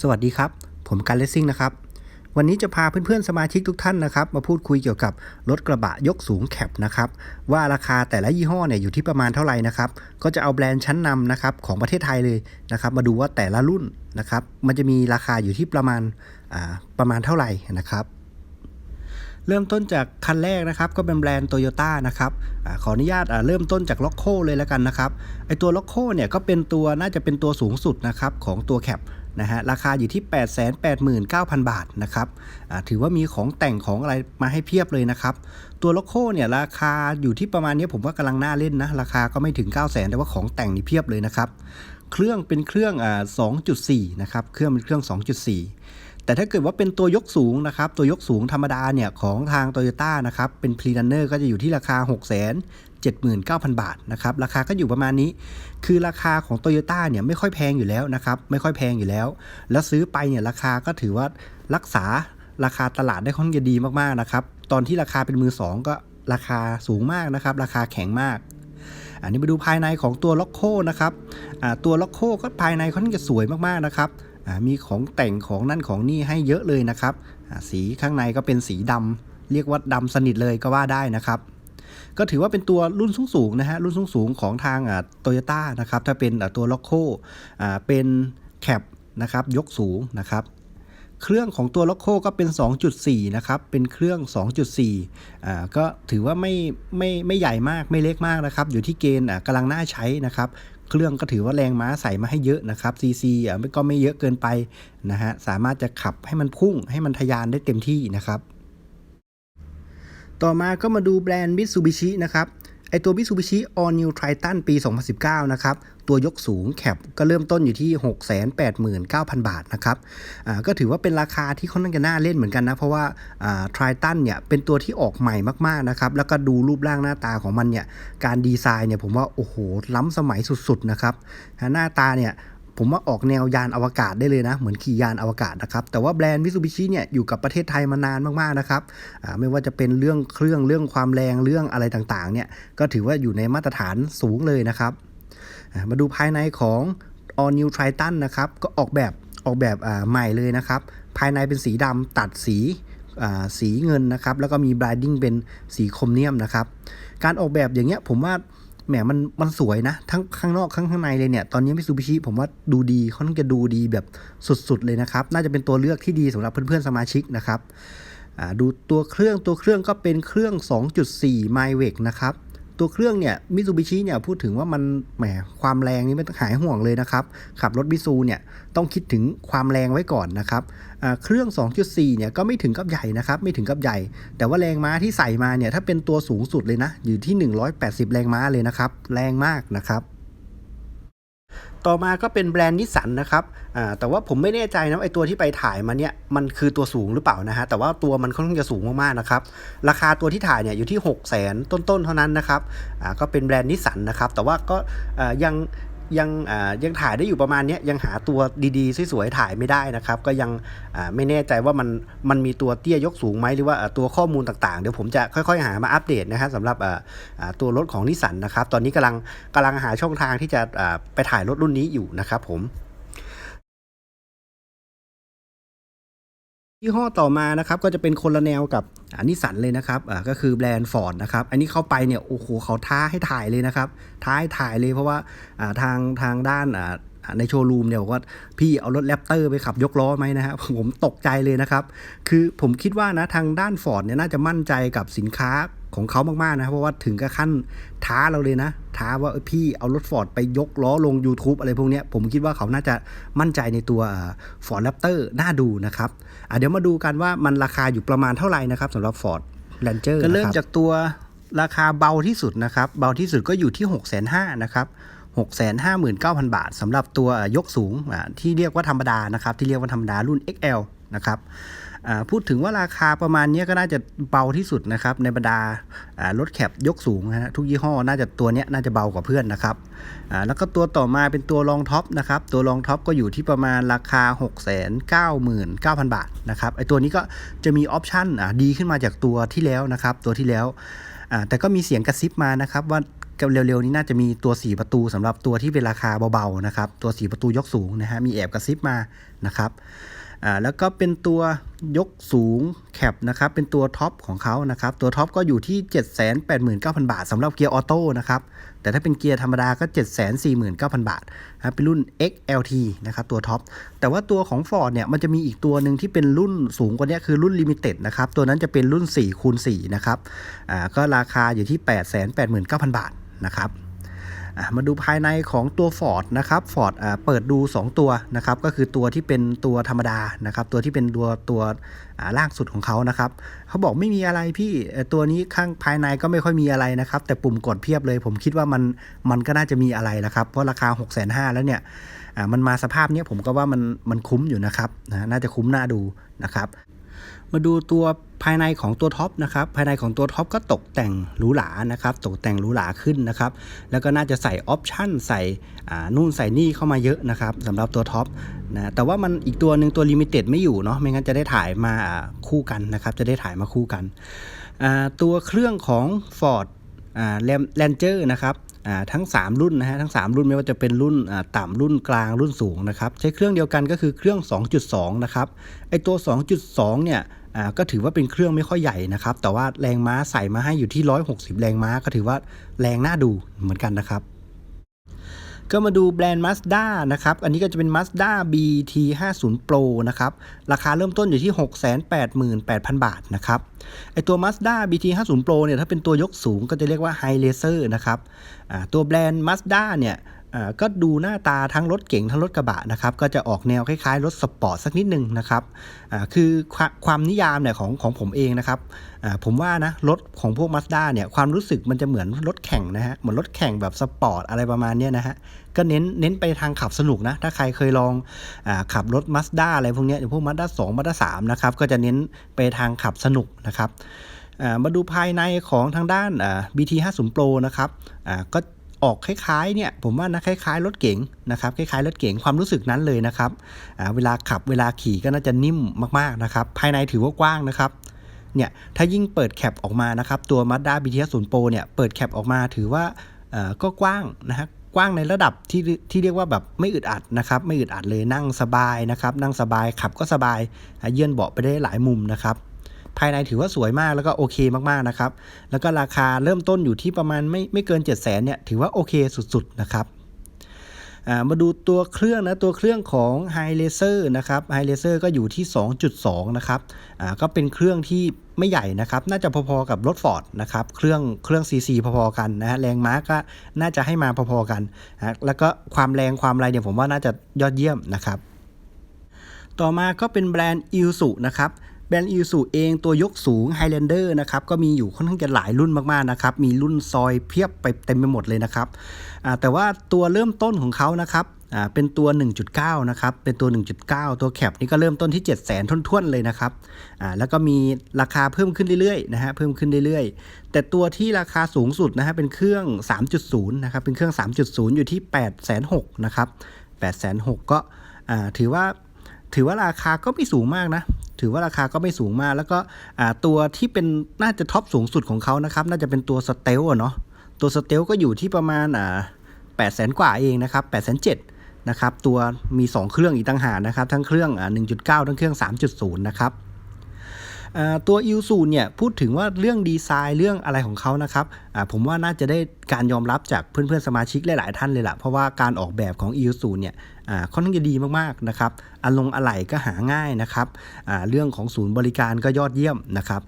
สวัสดีครับ ผมการเลสซิ่งนะครับ วันนี้จะพาเพื่อนๆสมาชิกทุกท่านนะครับ มาพูดคุยเกี่ยวกับรถกระบะยกสูงแคปนะครับว่าราคาแต่ละยี่ห้อเนี่ยอยู่ที่ประมาณเท่าไหร่นะครับก็จะเอาแบรนด์ชั้นนำนะครับของประเทศไทยเลยนะครับ มาดูว่าแต่ละรุ่นนะครับ มันจะมีราคาอยู่ที่ประมาณอ่าประมาณเท่าไหร่นะครับ เริ่มต้นจากคันแรกนะครับ ก็เป็นแบรนด์โตโยต้านะครับอขออนุญาตเริ่มต้นจากล็อกโคเลยแล้วกันนะครับไอตัวล็อกโคเนี่ยก็เป็นตัวน่าจะเป็นตัวสูงสุดนะครับของตัวแคปนะฮะราคาอยู่ที่ 889,000 บาทนะครับถือว่ามีของแต่งของอะไรมาให้เพียบเลยนะครับ ตัวล็อกโคเนี่ยราคาอยู่ที่ประมาณนี้ผมว่ากำลังน่าเล่นนะ ราคาก็ไม่ถึง 9 0 0 0 0 0 แต่ว่าของแต่งนี่เพียบเลยนะครับ เครื่องเป็นเครื่องอ่า2.4 นะครับ เครื่องเป็นเครื่อง 2.4 แต่ถ้าเกิดว่าเป็นตัวยกสูงนะครับตัวยกสูงธรรมดาเนี่ยของทาง t o y ยต้นะครับเป็น p r e เนอร์ก็จะอยู่ที่ราคา6 7 9 0 0 0 บาทนะครับราคาก็อยู่ประมาณนี้ คือราคาของ t o y ยต้เนี่ยไม่ค่อยแพงอยู่แล้วนะครับไม่ค่อยแพงอยู่แล้ว แล้วซื้อไปเนี่ยราคาก็ถือว่ารักษาราคาตลาดได้ค่อนข้างดีมากๆนะครับตอนที่ราคาเป็นมือสองก็ราคาสูงมากนะครับราคาแข็งมากอันนี้มาดูภายในของตัวล็อกโคนะครับตัวล็อกโคก็ภายในค่อนข้างจะสวยมากๆนะครับ มีของแต่งของนั่นของนี่ให้เยอะเลยนะครับ สีข้างในก็เป็นสีดำเรียกว่าดำสนิทเลยก็ว่าได้นะครับ ก็ถือว่าเป็นตัวรุ่นสูงสูงๆนะฮะรุ่นสูงสูงๆของทางโตโยต้านะครับถ้าเป็นตัวล็อกโคเป็นแคปนะครับยกสูงนะครับเครื่องของตัวล็อกโคก็เป็น 2.4 นะครับ เป็นเครื่อง 2.4 อ่า ก็ถือว่าไม่ไม่ไม่ใหญ่มากไม่เล็กมากนะครับ อยู่ที่เกณฑ์อ่ากำลังน่าใช้นะครับ เครื่องก็ถือว่าแรงม้าใส่มาให้เยอะนะครับ CC อะก็ไม่เยอะเกินไปนะฮะสามารถจะขับให้มันพุ่งให้มันทะยานได้เต็มที่นะครับ ต่อมาก็มาดูแบรนด์ Mitsubishi นะครับ ไอตัว Mitsubishi All New Triton ปี 2019 นะครับ ตัวยกสูงแคปก็เริ่มต้นอยู่ที่ 689,000 บาทนะครับก็ถือว่าเป็นราคาที่ค่อนข้างจะน่าเล่นเหมือนกันนะ เพราะว่าอ่า Triton เนี่ยเป็นตัวที่ออกใหม่มากๆนะครับ แล้วก็ดูรูปร่างหน้าตาของมันเนี่ย การดีไซน์เนี่ยผมว่า โอ้โห ล้ำสมัยสุดๆนะครับ หน้าตาเนี่ย ผมว่าออกแนวยานอวกาศได้เลยนะ เหมือนขี่ยานอวกาศนะครับ แต่ว่าแบรนด์ Mitsubishi เนี่ยอยู่กับประเทศไทยมานานมากๆนะครับไม่ว่าจะเป็นเรื่องเครื่องเรื่องความแรงเรื่องอะไรต่างๆเนี่ยก็ถือว่าอยู่ในมาตรฐานสูงเลยนะครับ มาดูภายในของ All New Triton นะครับก็ออกแบบออกแบบใหม่เลยนะครับ ภายในเป็นสีดำตัดสีสีเงินนะครับแล้วก็มีบรายดิ้งเป็นสีครเมียมนะครับ การออกแบบอย่างเงี้ยผมว่า แหมมันมันสวยนะ ทั้งข้างนอกข้างข้างในเลยเนี่ย ตอนนี้มิซูบิชิผมว่าดูดีเขาต้องจะดูดีแบบสุดๆเลยนะครับ น่าจะเป็นตัวเลือกที่ดีสำหรับเพื่อนๆสมาชิกนะครับดูตัวเครื่องตัวเครื่องก็เป็นเครื่อง 2.4ไมเวกนะครับตัวเครื่องเนี่ยมิซูบิชิเนี่ยพูดถึงว่ามันแหมความแรงนี่ไม่ต้องหายห่วงเลยนะครับ ขับรถมิซูเนี่ยต้องคิดถึงความแรงไว้ก่อนนะครับ เครื่อง 2.4 เนี่ยก็ไม่ถึงกับใหญ่นะครับไม่ถึงกับใหญ่ แต่ว่าแรงม้าที่ใส่มาเนี่ยถ้าเป็นตัวสูงสุดเลยนะอยู่ที่ 180 แรงม้าเลยนะครับแรงมากนะครับต่อมาก็เป็นแบรนด์นิสสันนะครับ อ่า แต่ว่าผมไม่แน่ใจนะไอตัวที่ไปถ่ายมาเนี่ย มันคือตัวสูงหรือเปล่านะฮะ แต่ว่าตัวมันค่อนข้างจะสูงมากๆนะครับ ราคาตัวที่ถ่ายเนี่ยอยู่ที่ 6 0 0 0 0 0ต้นๆ เท่านั้นนะครับ อ่า ก็เป็นแบรนด์นิสสันนะครับ แต่ว่าก็ อ่า ยัง ยังยังถ่ายได้อยู่ประมาณนี้ยังหาตัวดีๆสวยๆถ่ายไม่ได้นะครับ ก็ยังไม่แน่ใจว่ามันมันมีตัวเตี้ยยกสูงไหมหรือว่าตัวข้อมูลต่างๆ เดี๋ยวผมจะค่อยๆ หามาอัปเดตนะครับสำหรับตัวรถของนิสสันนะครับ ตอนนี้กำลังกำลังหาช่องทางที่จะไปถ่ายรถรุ่นนี้อยู่นะครับผม ยี่ห้อต่อมานะครับก็จะเป็นคนละแนวกับอันนี้สันเลยนะครับอ่าก็คือแบรนด์ฟอร์ดนะครับอันนี้เข้าไปเนี่ยโอ้โหเขาท้าให้ถ่ายเลยนะครับท้าให้ถ่ายเลยเพราะว่าอ่าทางทางด้านอ่าอ่าในโชว์รูมเนี่ยบอกว่าพี่เอารถแรปเตอร์ไปขับยกล้อไหมนะฮะผมตกใจเลยนะครับ คือผมคิดว่านะทางด้านฟอร์ดเนี่ยน่าจะมั่นใจกับสินค้า ของเขามากๆนะเพราะว่าถึงกับขั้นท้าเราเลยนะ ท้าว่าพี่เอารถฟอร์ดไปยกล้อลง YouTube อะไรพวกนี้ผมคิดว่าเขาน่าจะมั่นใจในตัวฟอร์ดแรปเตอร์น่าดูนะครับเดี๋ยวมาดูกันว่ามันราคาอยู่ประมาณเท่าไหร่นะครับสำหรับ Ford Ranger ก็เริ่มจากตัวราคาเบาที่สุดนะครับ เบาที่สุดก็อยู่ที่ 6 5 0 0 0นะครับ659,000 บาทสำหรับตัวยกสูงที่เรียกว่าธรรมดานะครับ ที่เรียกว่าธรรมดารุ่น XL นะครับ พูดถึงว่าราคาประมาณนี้ก็น่าจะเบาที่สุดนะครับ ในบรรดารถแคปยกสูงนะฮะทุกยี่ห้อน่าจะตัวนี้น่าจะเบากว่าเพื่อนนะครับแล้วก็ตัวต่อมาเป็นตัวรองท็อปนะครับตัวรองท็อปก็อยู่ที่ประมาณราคา 699,000 บาทนะครับไอตัวนี้ก็จะมีออปชั่นดีขึ้นมาจากตัวที่แล้วนะครับ ตัวที่แล้วแต่ก็มีเสียงกระซิบมานะครับว่าเร็วๆนี้น่าจะมีตัว 4 ประตูสำหรับตัวที่เป็นราคาเบาๆนะครับตัว 4 ประตูยกสูงนะฮะมีแอบกระซิบมานะครับ อ่าแล้วก็เป็นตัวยกสูงแคปนะครับเป็นตัวท็อปของเขานะครับตัวท็อปก็อยู่ที่ 789,000 บาทสำหรับเกียร์ออโต้นะครับแต่ถ้าเป็นเกียร์ธรรมดาก็ 749,000 บาทนะครับเป็นรุ่น XLT นะครับตัวท็อปแต่ว่าตัวของ Ford เนี่ยมันจะมีอีกตัวหนึ่งที่เป็นรุ่นสูงกว่านี้คือรุ่น Limited นะครับตัวนั้นจะเป็นรุ่น4คูณ4นะครับอ่าก็ราคาอยู่ที่ 889,000 บาทนะครับ มาดูภายในของตัว Ford นะครับ Ford เปิดดู 2 ตัวนะครับ ก็คือตัวที่เป็นตัวธรรมดานะครับ ตัวที่เป็นตัวตัวล่างสุดของเขานะครับเขาบอกไม่มีอะไรพี่ตัวนี้ข้างภายในก็ไม่ค่อยมีอะไรนะครับ แต่ปุ่มกดเพียบเลย ผมคิดว่ามันมันก็น่าจะมีอะไรละครับ เพราะราคา 6 5 0 0 0แล้วเนี่ยมันมาสภาพนี้ผมก็ว่ามันมันคุ้มอยู่นะครับน่าจะคุ้มหน่าดูนะครับ มาดูตัวภายในของตัวท็อปนะครับ ภายในของตัวท็อปก็ตกแต่งหรูหรานะครับ ตกแต่งหรูหราขึ้นนะครับ แล้วก็น่าจะใส่ออปชั่นใส่นู่นใส่นี่เข้ามาเยอะนะครับสำหรับตัวท็อปนะแต่ว่ามันอีกตัวหนึ่งตัวลิมิเต็ดไม่อยู่เนาะไม่งั้นจะได้ถ่ายมาคู่กันนะครับ จะได้ถ่ายมาคู่กัน ตัวเครื่องของ Ford อ่าแลนเจอร์นะครับ ทั้ง 3 รุ่นนะฮะทั้ง 3 รุ่นไม่ว่าจะเป็นรุ่นต่ำรุ่นกลางรุ่นสูงนะครับใช้เครื่องเดียวกันก็คือเครื่อง 2.2 นะครับไอตัว 2.2 เนี่ยก็ถือว่าเป็นเครื่องไม่ค่อยใหญ่นะครับแต่ว่าแรงม้าใส่มาให้อยู่ที่ 160 แรงม้าก็ถือว่าแรงน่าดูเหมือนกันนะครับ ก็มาดูแบรนด์ Mazda นะครับ อันนี้ก็จะเป็น Mazda BT50 Pro นะครับ ราคาเริ่มต้นอยู่ที่ 688,000 บาทนะครับ ไอตัว Mazda BT50 Pro เนี่ย ถ้าเป็นตัวยกสูงก็จะเรียกว่า High Racer นะครับ ตัวแบรนด์ Mazda เนี่ย ก็ดูหน้าตาทั้งรถเก๋งทั้งรถกระบะนะครับก็จะออกแนวคล้ายๆ รถสปอร์ตสักนิดนึงนะครับคือความความนิยามเนี่ยของของผมเองนะครับผมว่านะรถของพวก Mazda เนี่ยความรู้สึกมันจะเหมือนรถแข่งนะฮะเหมือนรถแข่งแบบสปอร์ตอะไรประมาณนี้นะฮะก็เน้นเน้นไปทางขับสนุกนะ ถ้าใครเคยลองอขับรถ Mazda อะไรพวกนี้อย่างพวก Mazda 2 Mazda 3นะครับก็จะเน้นไปทางขับสนุกนะครับมาดูภายในของทางด้าน BT50 Pro นะครับก็ ออกคล้ายๆเนี่ยผมว่านะคล้ายๆรถเก๋งนะครับคล้ายๆรถเก๋งความรู้สึกนั้นเลยนะครับเวลาขับเวลาขี่ก็น่าจะนิ่มมากๆนะครับภายในถือว่ากว้างนะครับเนี่ยถ้ายิ่งเปิดแคปออกมานะครับตัว Mazda BT50 Pro เนี่ยเปิดแคปออกมาถือว่าก็กว้างนะฮะกว้างในระดับที่ที่เรียกว่าแบบไม่อึดอัดนะครับไม่อึดอัดเลยนั่งสบายนะครับนั่งสบายขับก็สบายเยื่อนเบาะไปได้หลายมุมนะครับ ภายในถือว่าสวยมากแล้วก็โอเคมากๆนะครับ แล้วก็ราคาเริ่มต้นอยู่ที่ประมาณไม่ไม่เกิน 7 0 0 0 0นเนี่ยถือว่าโอเคสุดๆนะครับมาดูตัวเครื่องนะตัวเครื่องของ High Laser นะครับ High Laser ก็อยู่ที่ 2.2 นะครับก็เป็นเครื่องที่ไม่ใหญ่นะครับ น่าจะพอๆกับรถ Ford นะครับ เครื่องเครื่อง CC พอๆกันนะฮะแรงม้าก็น่าจะให้มาพอๆกันนะแล้วก็ความแรงความอะไรเนี่ยผมว่าน่าจะยอดเยี่ยมนะครับ ต่อมาก็เป็นแบรนด์ i l s u นะครับ แบรนด์ i l s u เองตัวยกสูง Highlander นะครับก็มีอยู่ค่อนข้างจะหลายรุ่นมากๆนะครับมีรุ่นซอยเพียบไปเต็มไปหมดเลยนะครับแต่ว่าตัวเริ่มต้นของเขานะครับเป็นตัว 1.9 นะครับ เป็นตัว 1.9 ตัวแคปนี่ก็เริ่มต้นที่ 7 0 0 0 0 0ท้วนๆเลยนะครับ อ่า แล้วก็มีราคาเพิ่มขึ้นเรื่อยๆ นะฮะ เพิ่มขึ้นเรื่อยๆ แต่ตัวที่ราคาสูงสุดนะฮะ เป็นเครื่อง 3.0 นะครับ เป็นเครื่อง 3.0 อยู่ที่ 8 6 0 0 0นะครับ 8 6 0 0 0ก็ อ่า ถือว่า ถือว่าราคาก็ไม่สูงมากนะ ถือว่าราคาก็ไม่สูงมาก แล้วก็ตัวที่เป็นน่าจะท็อปสูงสุดของเขานะครับ น่าจะเป็นตัวสเตลเนาะตัวสเตลก็อยู่ที่ประมาณอ่าแปดแสนกว่าเองนะครับแปดแสนเจ็ดนะครับ ตัวมี 2 เครื่องอีกต่างหากนะครับ ทั้งเครื่อง 1.9 ทั้งเครื่อง 3.0 นะครับ ตัวอิลซูเนี่ยพูดถึงว่าเรื่องดีไซน์เรื่องอะไรของเขานะครับผมว่าน่าจะได้การยอมรับจากเพื่อนๆสมาชิกหลายๆท่านเลยล่ะ เพราะว่าการออกแบบของอิลซูเนี่ยค่อนข้างจะดีมากๆนะครับอารมณ์อะไหล่ก็หาง่ายนะครับเรื่องของศูนย์บริการก็ยอดเยี่ยมนะครับ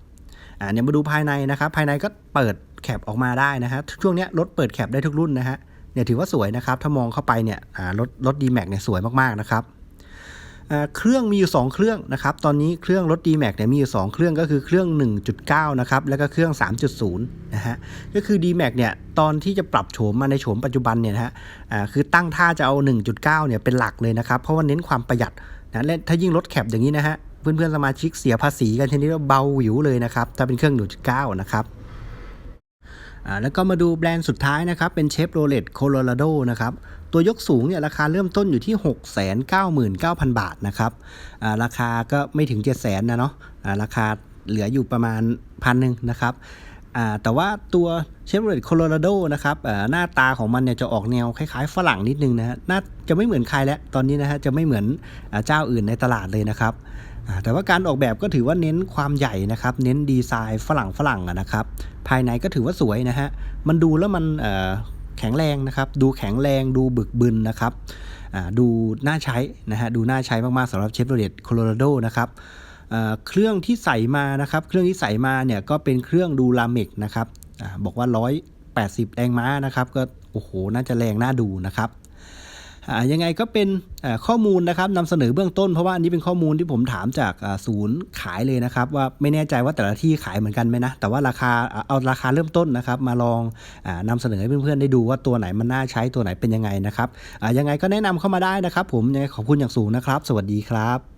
เนี่ยมาดูภายในนะครับภายในก็เปิดแคปออกมาได้นะฮะช่วงนี้รถเปิดแคปได้ทุกรุ่นนะฮะเนี่ยถือว่าสวยนะครับ ถ้ามองเข้าไปเนี่ยรถรถดีแม็กเนี่ยสวยมากๆนะครับ เครื่องมีอยู่ 2 เครื่องนะครับ ตอนนี้เครื่องรถ D-Max เนี่ยมีอยู่ 2 เครื่องก็คือเครื่อง 1.9 นะครับ แล้วก็เครื่อง 3.0 นะฮะ ก็คือ D-Max เนี่ยตอนที่จะปรับโฉมมาในโฉมปัจจุบันเนี่ยนะฮะคือตั้งท่าจะเอา 1.9 เนี่ยเป็นหลักเลยนะครับ เพราะว่าเน้นความประหยัดนะและถ้ายิ่งรถแคปอย่างนี้นะฮะเพื่อนๆสมาชิกเสียภาษีกันชนิดว่าเบาหวิวเลยนะครับถ้าเป็นเครื่อง 1.9 นะครับแล้วก็มาดูแบรนด์สุดท้ายนะครับ เป็นเชฟโรเลตโคโลราโดนะครับ ตัวยกสูงเนี่ยราคาเริ่มต้นอยู่ที่ 699,000 บาทนะครับราคาก็ไม่ถึง 7 0 0 0 0นะเนาะราคาเหลืออยู่ประมาณพันหนึ่งนะครับแต่ว่าตัว Chevrolet Colorado นะครับหน้าตาของมันเนี่ยจะออกแนวคล้ายๆ ฝรั่งนิดนึงนะฮะน่าจะไม่เหมือนใครแล้ว ตอนนี้นะฮะจะไม่เหมือนอเจ้าอื่นในตลาดเลยนะครับแต่ว่าการออกแบบก็ถือว่าเน้นความใหญ่นะครับ เน้นดีไซน์ฝรั่งฝรั่งนะครับ ภายในก็ถือว่าสวยนะฮะ มันดูแล้วมัน แข็งแรงนะครับ ดูแข็งแรงดูบึกบึนนะครับอ่าดูน่าใช้นะฮะดูน่าใช้มากๆสำหรับเชฟโรเลตโคโลราโดนะครับเครื่องที่ใส่มานะครับเครื่องที่ใส่มาเนี่ยก็เป็นเครื่องดูลาเมกนะครับอาบอกว่า 180 แรงม้านะครับก็โอ้โหน่าจะแรงน่าดูนะครับ ยังไงก็เป็นข้อมูลนะครับนำเสนอเบื้องต้นเพราะว่าอันนี้เป็นข้อมูลที่ผมถามจากศูนย์ขายเลยนะครับ ว่าไม่แน่ใจว่าแต่ละที่ขายเหมือนกันไหมนะ แต่ว่าราคาเอาราคาเริ่มต้นนะครับ มาลองอานำเสนอให้เพื่อนๆได้ดูว่าตัวไหนมันน่าใช้ตัวไหนเป็นยังไงนะครับยังไงก็แนะนำเข้ามาได้นะครับ ผมยังไงขอบคุณอย่างสูงนะครับ สวัสดีครับ